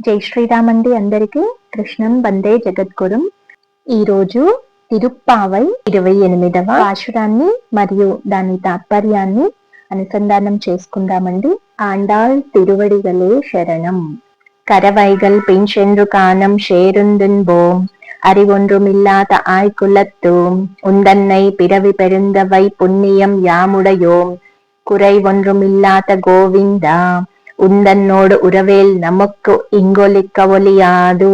జై శ్రీరామండి అందరికీ కృష్ణం వందే జగద్గురం ఈరోజు తిరుప్పావై ఇరవై ఎనిమిదవ ఆశురాన్ని మరియు దాని తాత్పర్యాన్ని అనుసంధానం చేసుకుందామండి ఆండాల్ తిరువడిగలే శరణం కరవైగల్ పింఛెండ్రు కానం షేరుందున్ బోం அறிவொன்றுமில்லாத ஆய்குலத்தோம் உந்தன்னை பிறவி பெருந்தவை புண்ணியம் யாமுடையோம் குறை ஒன்றுமில்லாத கோவிந்தா உந்தன்னோடு உறவேல் நமக்கு இங்கொலிக்க ஒலியாது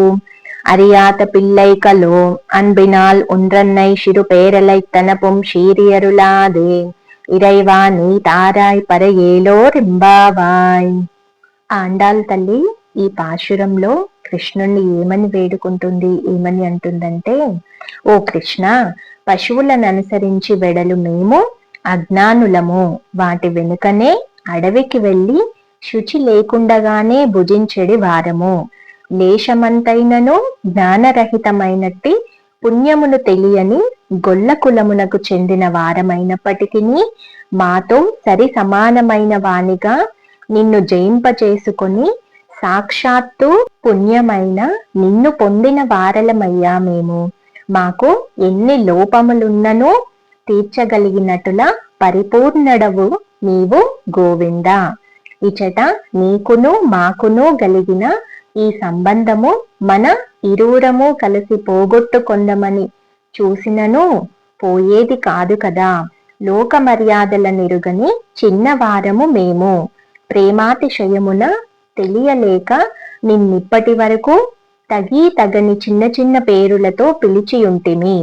அறியாத பிள்ளைகளோ அன்பினால் ஒன்றன்னை சிறு பேரலை தனப்பும் சீரியருளாதே ఇరైవా నీ తారాయ్ పరయేలో రింబావాయ్ ఆండాల్ తల్లి ఈ పాశురంలో కృష్ణుణ్ణి ఏమని వేడుకుంటుంది ఏమని అంటుందంటే ఓ కృష్ణ పశువులను అనుసరించి వెడలు మేము అజ్ఞానులము వాటి వెనుకనే అడవికి వెళ్ళి శుచి లేకుండగానే భుజించెడి వారము. లేశమంతైనను జ్ఞానరహితమైనట్టి పుణ్యమును తెలియని గొల్ల కులమునకు చెందిన వారమైనప్పటికీ మాతో సరి సమానమైన వానిగా నిన్ను జయింపచేసుకొని సాక్షాత్తు పుణ్యమైన నిన్ను పొందిన వారలమయ్యా మేము. మాకు ఎన్ని లోపములున్ననో తీర్చగలిగినటుల పరిపూర్ణడవు నీవు గోవింద. ఇచట నీకును మాకును గలిగిన ఈ సంబంధము మన ఇరువురము కలిసి పోగొట్టుకొందమని చూసినను పోయేది కాదు కదా. లోక మర్యాదల నిరుగని చిన్నవారము మేము. ప్రేమాతిశయమున తెలియలేక నిన్నిప్పటి వరకు తగి తగని చిన్న చిన్న పేరులతో పిలిచియుంటిమి.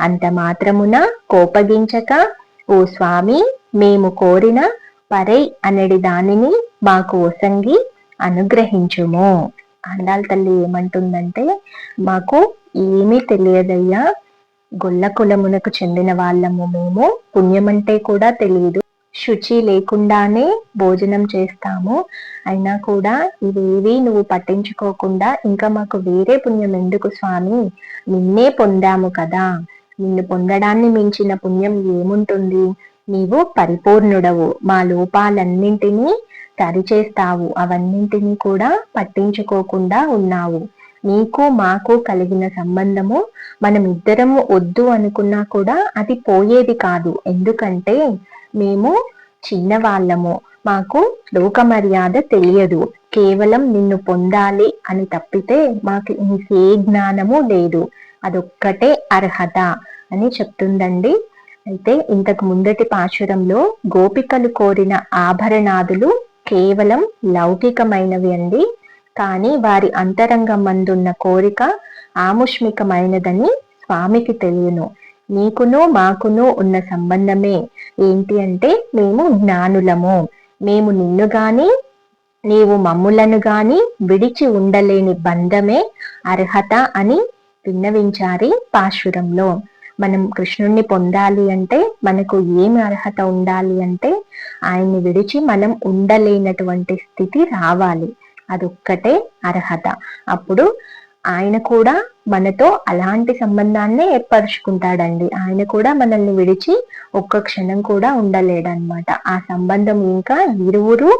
అంత మాత్రమున కోపగించక ఓ స్వామి మేము కోరిన పరై అనడి దానిని మాకు ఒసంగి అనుగ్రహించుము. అందాల తల్లి ఏమంటుందంటే మాకు ఏమీ తెలియదయ్యా. గొల్ల కులమునకు చెందిన వాళ్ళము మేము. పుణ్యమంటే కూడా తెలియదు శుచి లేకుండానే భోజనం చేస్తాము. అయినా కూడా ఇవేవి నువ్వు పట్టించుకోకుండా ఇంకా మాకు వేరే పుణ్యం ఎందుకు స్వామి? నిన్నే పొందాము కదా. నిన్ను పొందడాన్ని మించిన పుణ్యం ఏముంటుంది? నీవు పరిపూర్ణుడవు. మా లోపాలన్నింటినీ సరిచేస్తావు అవన్నింటినీ కూడా పట్టించుకోకుండా ఉన్నావు. నీకు మాకు కలిగిన సంబంధము మనమిద్దరము వద్దు అనుకున్నా కూడా అది పోయేది కాదు. ఎందుకంటే మేము చిన్నవాళ్ళము. మాకు లోక మర్యాద తెలియదు. కేవలం నిన్ను పొందాలి అని తప్పితే మాకు ఇంకే జ్ఞానము లేదు. అదొక్కటే అర్హత అని చెప్తుందండి అయితే ఇంతకు ముందటి పాశురంలో గోపికలు కోరిన ఆభరణాదులు కేవలం లౌకికమైనవి అండి. కానీ వారి అంతరంగం మందున్న కోరిక ఆముష్మికమైనదని స్వామికి తెలియను. నీకును మాకును ఉన్న సంబంధమే. ఏంటి అంటే మేము జ్ఞానులము. మేము నిన్ను గాని నీవు మమ్ములను గాని విడిచి ఉండలేని బంధమే అర్హత అని విన్నవించారి పాశురంలో మనం కృష్ణుణ్ణి పొందాలి అంటే మనకు ఏమి అర్హత ఉండాలి అంటే ఆయన్ని విడిచి మనం ఉండలేనటువంటి స్థితి రావాలి. అదొక్కటే అర్హత. అప్పుడు ఆయన కూడా మనతో అలాంటి సంబంధాన్నే ఏర్పరచుకుంటాడండి. ఆయన కూడా మనల్ని విడిచి ఒక్క క్షణం కూడా ఉండలేడనమాట ఆ సంబంధం ఇంకా ఇరువురు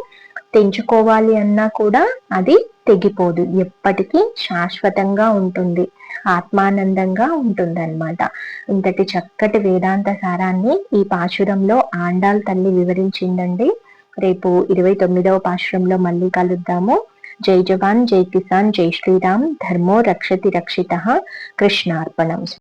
తెంచుకోవాలి అన్నా కూడా అది తెగిపోదు. ఎప్పటికీ శాశ్వతంగా ఉంటుంది. ఆత్మానందంగా ఉంటుందన్నమాట. ఇంతటి చక్కటి వేదాంత సారాన్ని ఈ పాశురంలో ఆండాల్ తల్లి వివరించిందండి. రేపు ఇరవై తొమ్మిదవ పాశురంలో మళ్ళీ కలుద్దాము. జై జవాన్ జై కిసాన్ జై శ్రీరామ్. ధర్మో రక్షతి రక్షిత. కృష్ణార్పణం.